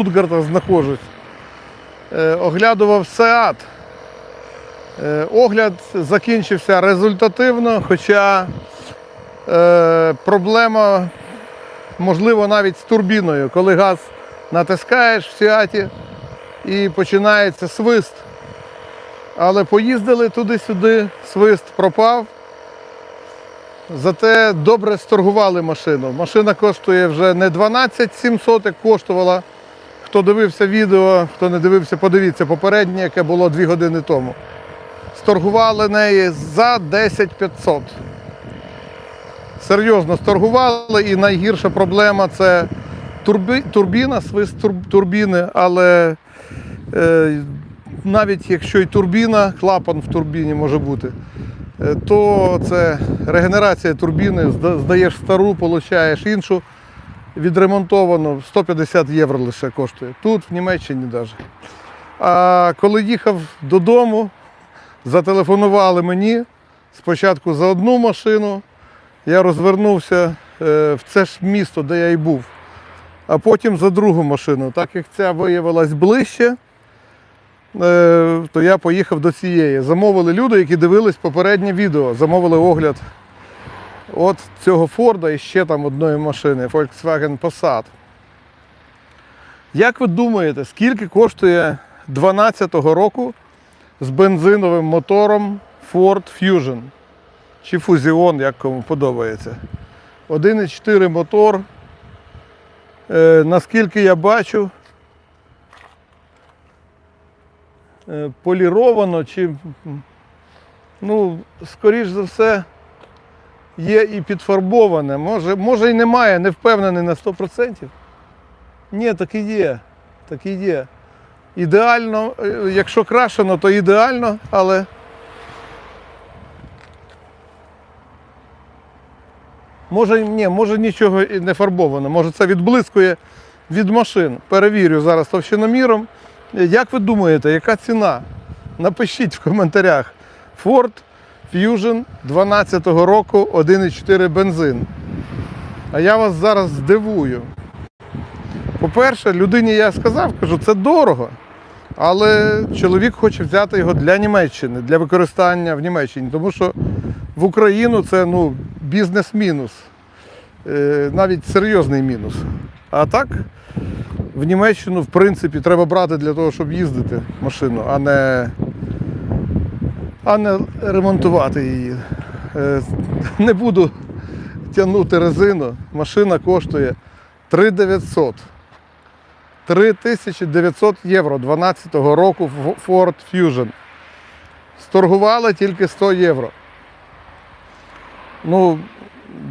Штутгарта знаходжусь. Е, Оглядував Сеат. Е, Огляд закінчився результативно, хоча е, проблема, можливо, навіть з турбіною, коли газ натискаєш в Сеаті і починається свист. Але поїздили туди-сюди, свист пропав. Зате добре сторгували машину. Машина коштує вже не 12 700, як коштувала. Хто дивився відео, хто не дивився, подивіться попереднє, яке було 2 години тому. Сторгували неї за 10 500. Серйозно сторгували, і найгірша проблема це турбі, турбіна, свист турбіни, але е, навіть якщо і турбіна, клапан в турбіні може бути, е, то це регенерація турбіни, здаєш стару, получаєш іншу відремонтовану, 150 євро лише коштує. Тут, в Німеччині навіть. А коли їхав додому, зателефонували мені спочатку за одну машину, я розвернувся е, в це ж місто, де я і був, а потім за другу машину. Так як ця виявилась ближче, е, то я поїхав до цієї. Замовили люди, які дивились попереднє відео, замовили огляд от цього Форда і ще там одної машини Volkswagen Passat. Як ви думаєте, скільки коштує 12-го року з бензиновим мотором Ford Fusion? Чи Fusion, як кому подобається? 1,4 мотор. Е, наскільки я бачу, е, поліровано чи, ну, скоріш за все, є і підфарбоване. Може, може і немає, не впевнений на 100%. Ні, так і є. Так і є. Ідеально, е, якщо крашено, то ідеально, але. Може, ні, може нічого і не фарбовано. Може це відблискує від машин. Перевірю зараз товщиноміром. Як ви думаєте, яка ціна? Напишіть в коментарях. Ford Fusion 12-го року 1,4 бензин. А я вас зараз здивую. По-перше, людині я сказав, кажу, це дорого. Але чоловік хоче взяти його для Німеччини, для використання в Німеччині. Тому що в Україну це ну, бізнес-мінус. Е, навіть серйозний мінус. А так, в Німеччину, в принципі, треба брати для того, щоб їздити машину, а не а не ремонтувати її. Е, Не буду тягнути резину. Машина коштує 3900. 3900 євро 12-го року Ford Fusion. Сторгували тільки 100 євро. Ну,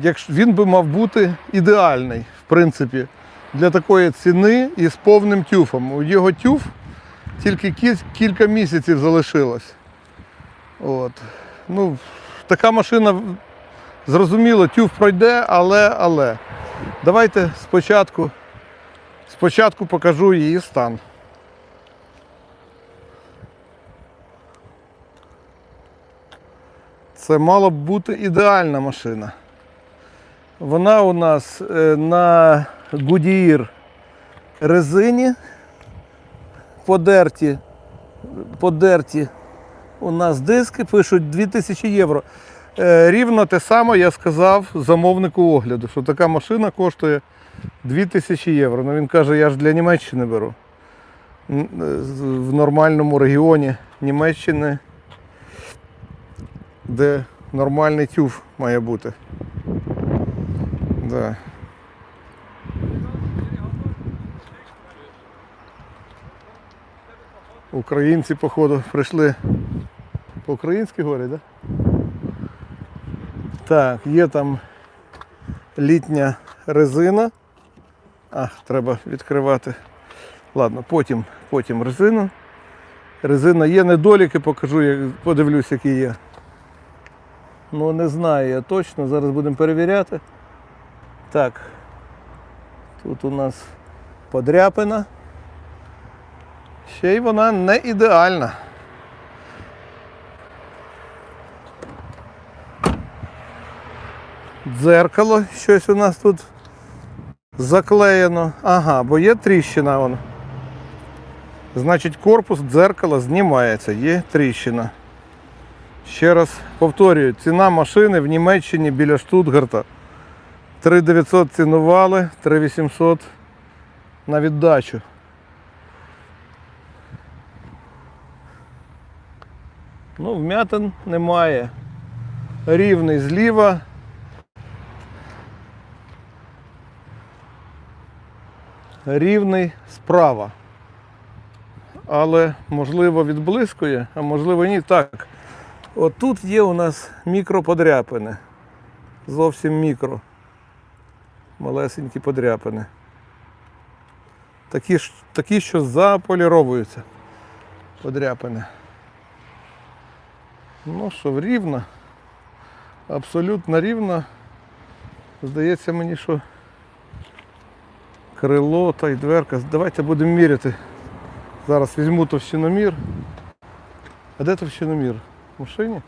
якщо він би мав бути ідеальний, в принципі, для такої ціни і з повним тюфом. У його тюф тільки кілька місяців залишилось. От. Ну, така машина, зрозуміло, тюф пройде, але, але. Давайте спочатку, спочатку покажу її стан. Це мала б бути ідеальна машина. Вона у нас е, на Goodyear резині подерті, подерті у нас диски пишуть 2000 євро. Е, Рівно те саме я сказав замовнику огляду, що така машина коштує 2000 євро. Ну він каже, я ж для Німеччини беру. Е, В нормальному регіоні Німеччини, де нормальний тюф має бути. Да. Українці, походу, прийшли по-українськи говорять, так? Так, є там літня резина. Ах, треба відкривати. Ладно, потім, потім резину. Резина є недоліки, покажу, як, подивлюсь, які є. Ну, не знаю я точно, зараз будемо перевіряти. Так. Тут у нас подряпина. Ще й вона не ідеальна. Дзеркало щось у нас тут заклеєно. Ага, бо є тріщина вон. Значить, корпус дзеркала знімається, є тріщина. Ще раз повторюю, ціна машини в Німеччині біля Штутгарта. 3900 цінували, 3800 на віддачу. Ну, вмятин немає. Рівний зліва. Рівний справа. Але можливо відблискує, а можливо ні. Так. Отут є у нас мікроподряпини. Зовсім мікро. Малесенькі подряпини. Такі, такі що заполіровуються. Подряпини. Ну що, рівно. Абсолютно рівно. Здається мені, що крило та й дверка. Давайте будемо міряти. Зараз візьму товщиномір. А де товщиномір? В машині?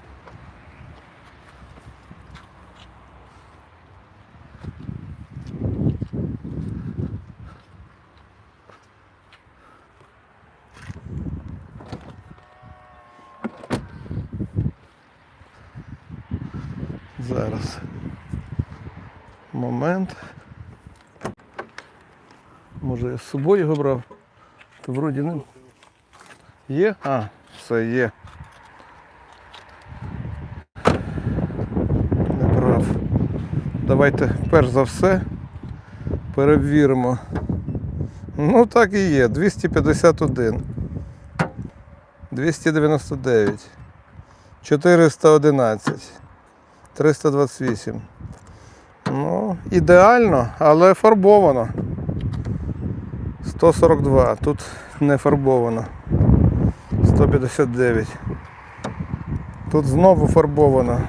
Зараз. Момент. Може я з собою його брав? То вроді не. Є? А, все є. Не брав. Давайте перш за все перевіримо. Ну так і є. 251. 299. 411. 328. Ну, ідеально, але фарбовано. 142. Тут не фарбовано. 159. Тут знову фарбовано.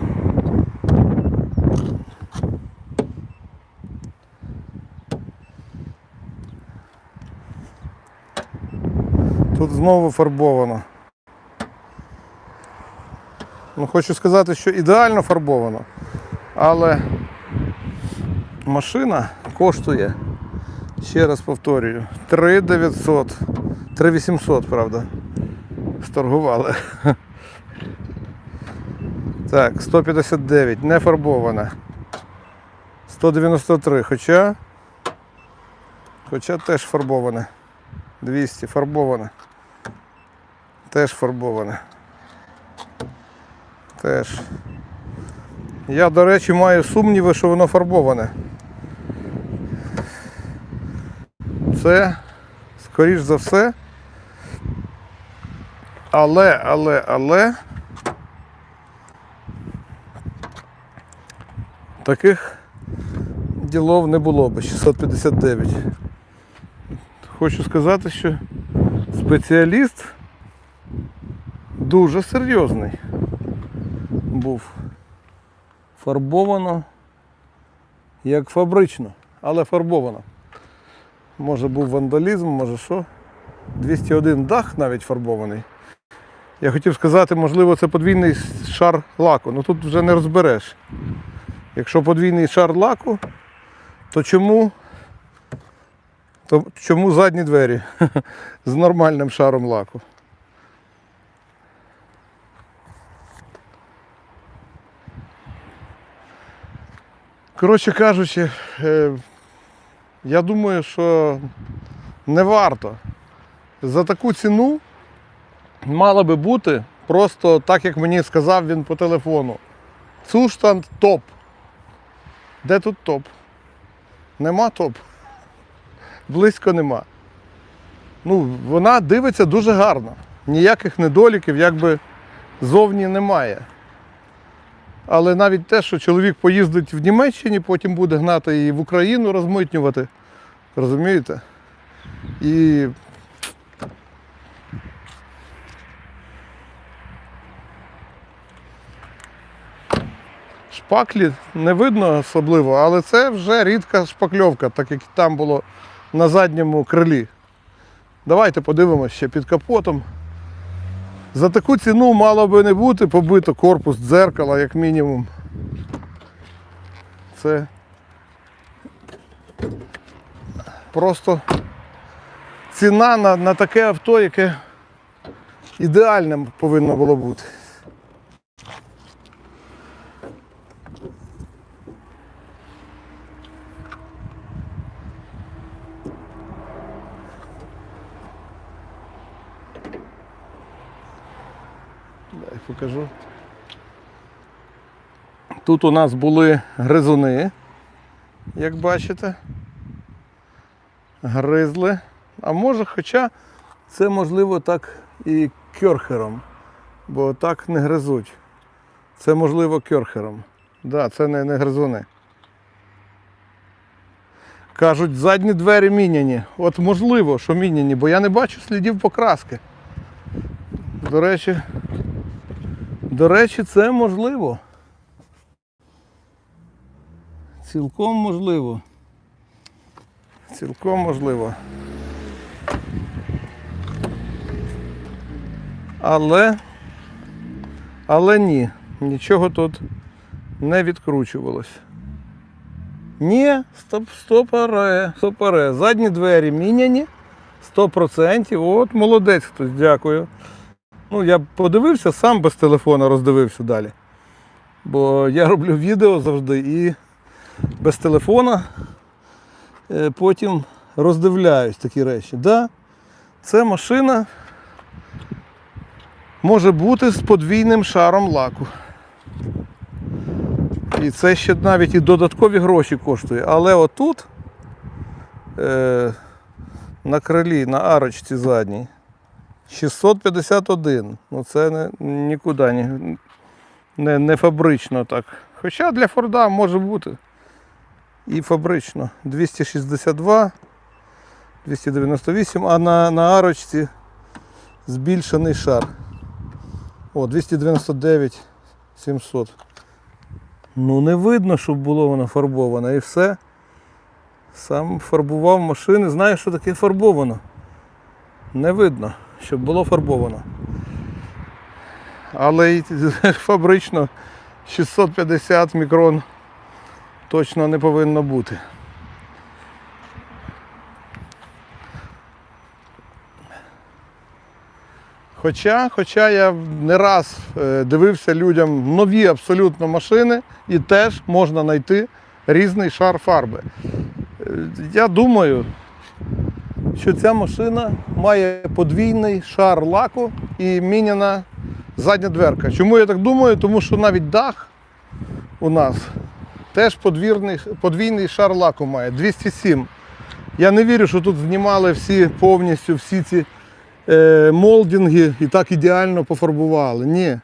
Тут знову фарбовано. Ну, хочу сказати, що ідеально фарбовано. Але машина коштує, ще раз повторюю, 3900, 3800, правда. Сторгували. Так, 159, не фарбована. 193, хоча. Хоча теж фарбоване. 200 фарбоване. Теж фарбоване. Теж. Я, до речі, маю сумніви, що воно фарбоване. Це, скоріш за все. Але, але, але. Таких ділов не було би 659. Хочу сказати, що спеціаліст дуже серйозний був. Фарбовано як фабрично, але фарбовано. Може був вандалізм, може що. 201 дах навіть фарбований. Я хотів сказати, можливо, це подвійний шар лаку. Ну тут вже не розбереш. Якщо подвійний шар лаку, то чому, то чому задні двері з нормальним шаром лаку? Коротше кажучи, е, я думаю, що не варто. За таку ціну мало би бути просто так, як мені сказав він по телефону. Цуштанд топ. Де тут топ? Нема топ. Близько нема. Ну, вона дивиться дуже гарно. Ніяких недоліків якби зовні немає. Але навіть те, що чоловік поїздить в Німеччині, потім буде гнати її в Україну розмитнювати. Розумієте? І шпаклі не видно особливо, але це вже рідка шпакльовка, так як там було на задньому крилі. Давайте подивимося ще під капотом. За таку ціну мало би не бути побито корпус дзеркала, як мінімум. Це просто ціна на, на таке авто, яке ідеальним повинно було бути. Покажу. Тут у нас були гризуни, як бачите. Гризли. А може, хоча це можливо так і кьорхером, бо так не гризуть. Це можливо кьорхером. Так, да, це не, не гризуни. Кажуть, задні двері міняні. От можливо, що міняні, бо я не бачу слідів покраски. До речі, до речі, це можливо. Цілком можливо. Цілком можливо. Але, але ні, нічого тут не відкручувалось. Ні, стоп, стопаре, стопаре. Задні двері міняні. 100%. От молодець хтось, дякую. Ну, я подивився, сам без телефона роздивився далі. Бо я роблю відео завжди і без телефона е, потім роздивляюсь такі речі. Да, це машина може бути з подвійним шаром лаку. І це ще навіть і додаткові гроші коштує. Але отут е, на крилі, на арочці задній 651. Ну це не, нікуди не, не, не фабрично так. Хоча для Форда може бути і фабрично. 262, 298, а на, на арочці збільшений шар. О, 299 700. Ну не видно, щоб було воно фарбоване і все. Сам фарбував машини, знаю, що таке фарбовано. Не видно, щоб було фарбовано. Але фабрично 650 мікрон точно не повинно бути. Хоча, хоча я не раз е, дивився людям нові абсолютно машини і теж можна знайти різний шар фарби. Е, Я думаю, що ця машина має подвійний шар лаку і міняна задня дверка. Чому я так думаю? Тому що навіть дах у нас теж подвірний, подвійний шар лаку має 207. Я не вірю, що тут знімали всі повністю всі ці е, молдинги і так ідеально пофарбували. Ні.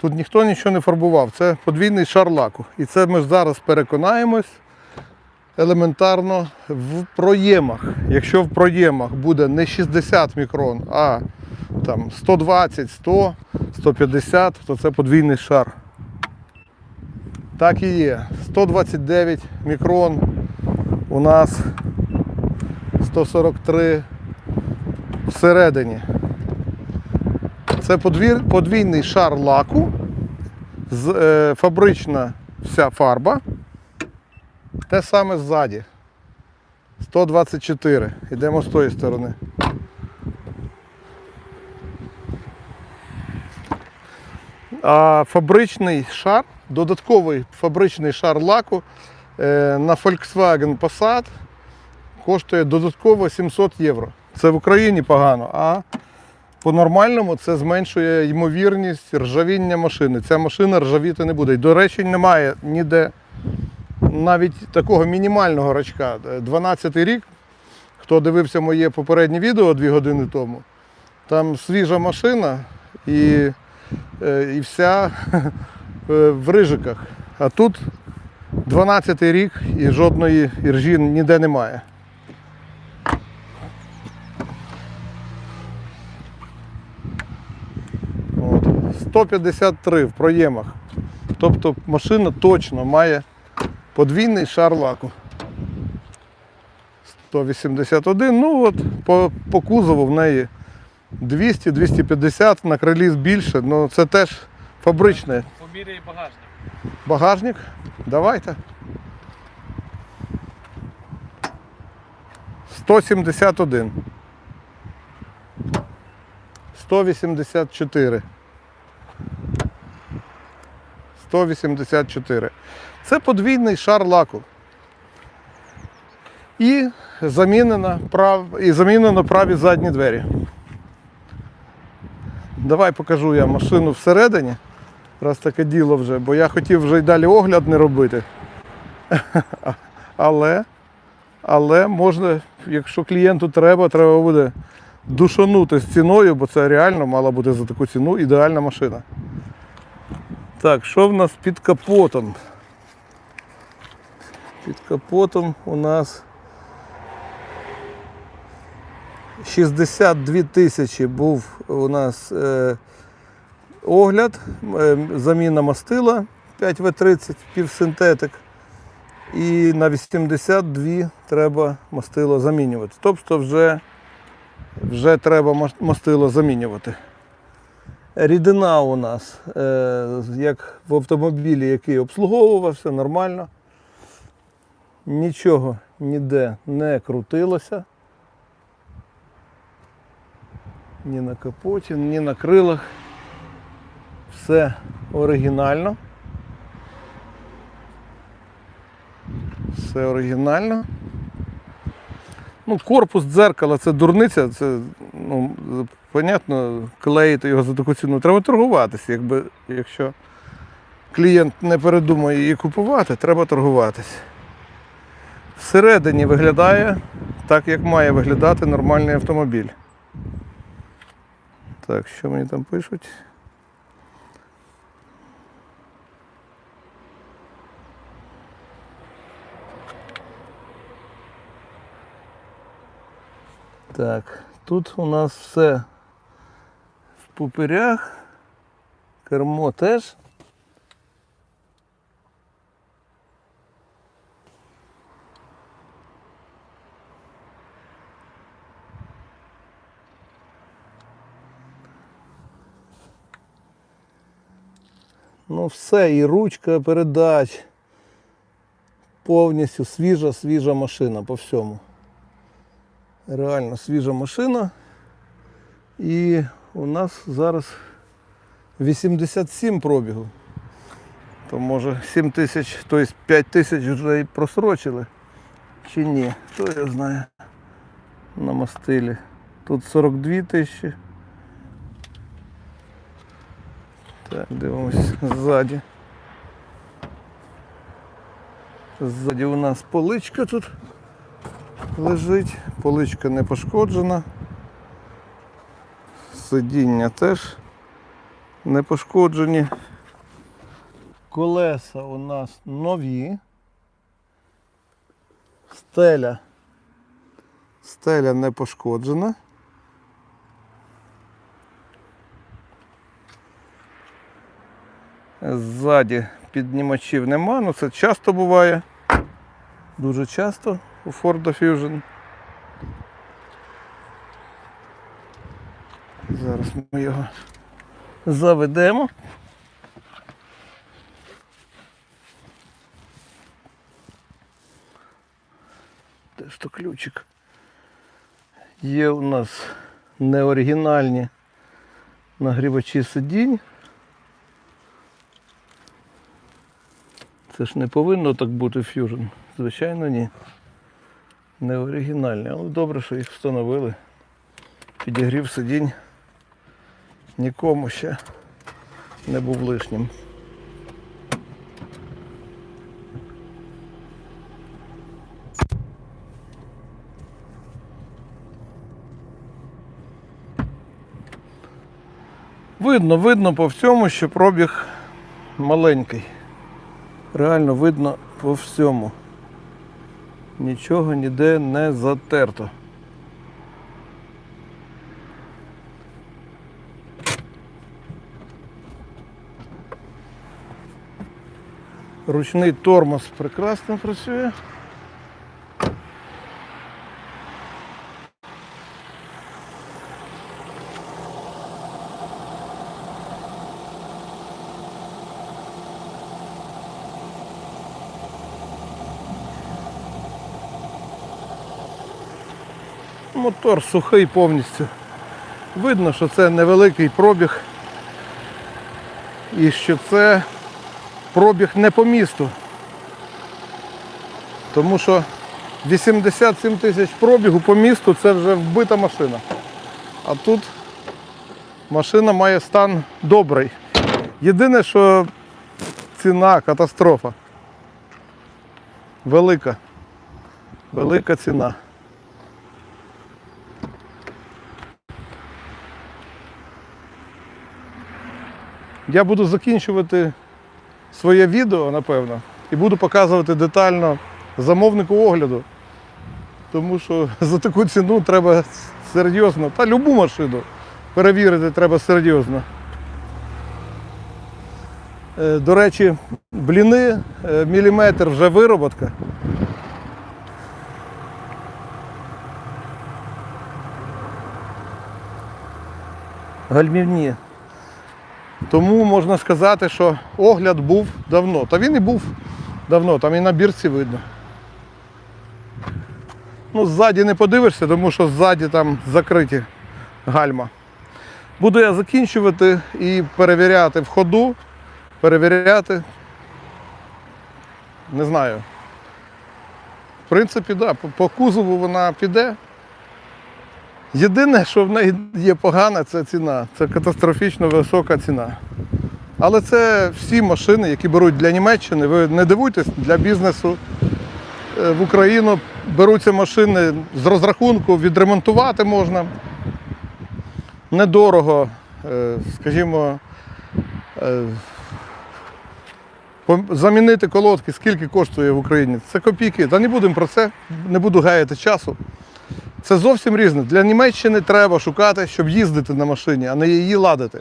Тут ніхто нічого не фарбував. Це подвійний шар лаку. І це ми зараз переконаємось елементарно в проємах. Якщо в проємах буде не 60 мікрон, а там 120, 100, 150, то це подвійний шар. Так і є. 129 мікрон у нас 143 всередині. Це подвійний шар лаку, е, фабрична вся фарба. Те саме ззаді. 124. Йдемо з тої сторони. А фабричний шар, додатковий фабричний шар лаку е, на Volkswagen Passat коштує додатково 700 євро. Це в Україні погано, а по-нормальному це зменшує ймовірність ржавіння машини. Ця машина ржавіти не буде. І, до речі, немає ніде навіть такого мінімального рачка. 12-й рік, хто дивився моє попереднє відео дві години тому, там свіжа машина і, е, і вся е, в рижиках. А тут 12-й рік і жодної іржі ніде немає. От. 153 в проємах. Тобто машина точно має подвійний шар лаку. 181, ну от по, по кузову в неї 200-250, на крилі більше, ну це теж фабричне. Поміряй багажник. Багажник. Давайте. 171. 184. 184. Це подвійний шар лаку. І замінено, прав... і замінено праві задні двері. Давай покажу я машину всередині. Раз таке діло вже, бо я хотів вже й далі огляд не робити. Але, але можна, якщо клієнту треба, треба буде душанути з ціною, бо це реально мала бути за таку ціну ідеальна машина. Так, що в нас під капотом? Під капотом у нас 62 тисячі був у нас е, огляд, е, заміна мастила 5В30 півсинтетик. І на 82 треба мастило замінювати. Тобто вже, вже треба мастило замінювати. Рідина у нас, е, як в автомобілі, який обслуговувався, нормально. Нічого ніде не крутилося. Ні на капоті, ні на крилах. Все оригінально. Все оригінально. Ну, корпус дзеркала це дурниця, це, ну, понятно, клеїти його за таку ціну. Треба торгуватися. Якби, якщо клієнт не передумає її купувати, треба торгуватися. Всередині виглядає так, як має виглядати нормальний автомобіль. Так, що мені там пишуть? Так, тут у нас все в пупирях, кермо теж. Все, і ручка передач. Повністю свіжа, свіжа машина по всьому. Реально свіжа машина. І у нас зараз 87 пробігу. То може 7 тисяч, тобто 5 тисяч вже і просрочили. Чи ні? Хто я знає. На мастилі. Тут 42 тисячі. Так, дивимось ззаді. Ззаді у нас поличка тут лежить, поличка не пошкоджена. Сидіння теж не пошкоджені. Колеса у нас нові. Стеля. Стеля не пошкоджена. Ззаді піднімачів нема, ну це часто буває. Дуже часто у Ford Fusion. Зараз ми його заведемо. Теж то ключик. Є у нас неоригінальні нагрівачі сидінь. Це ж не повинно так бути Fusion. Звичайно, ні. Не оригінальні, але добре, що їх встановили. Підігрів сидінь нікому ще не був лишнім. Видно, видно по всьому, що пробіг маленький. Реально видно по всьому. Нічого ніде не затерто. Ручний тормоз прекрасно працює. Мотор сухий повністю. Видно, що це невеликий пробіг і що це пробіг не по місту. Тому що 87 тисяч пробігу по місту це вже вбита машина. А тут машина має стан добрий. Єдине, що ціна катастрофа. Велика. Велика ціна. Я буду закінчувати своє відео, напевно, і буду показувати детально замовнику огляду. Тому що за таку ціну треба серйозно. Та любу машину перевірити треба серйозно. Е, До речі, бліни, е, міліметр вже вироботка. Гальмівні. Тому можна сказати, що огляд був давно. Та він і був давно, там і на бірці видно. Ну, ззаді не подивишся, тому що ззаді там закриті гальма. Буду я закінчувати і перевіряти в ходу, перевіряти. Не знаю. В принципі, да, по, кузову вона піде. Єдине, що в неї є погане, це ціна. Це катастрофічно висока ціна. Але це всі машини, які беруть для Німеччини. Ви не дивуйтесь, для бізнесу е, в Україну беруться машини з розрахунку, відремонтувати можна. Недорого, е, скажімо, е, замінити колодки, скільки коштує в Україні. Це копійки. Та не будемо про це, не буду гаяти часу. Це зовсім різне. Для Німеччини треба шукати, щоб їздити на машині, а не її ладити.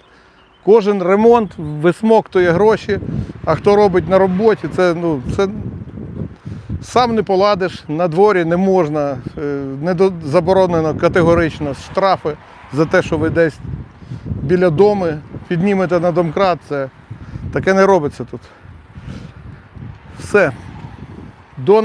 Кожен ремонт висмоктує гроші, а хто робить на роботі, це, ну, це сам не поладиш, на дворі не можна, е, не до- заборонено категорично штрафи за те, що ви десь біля дому піднімете на домкрат. Це таке не робиться тут. Все. До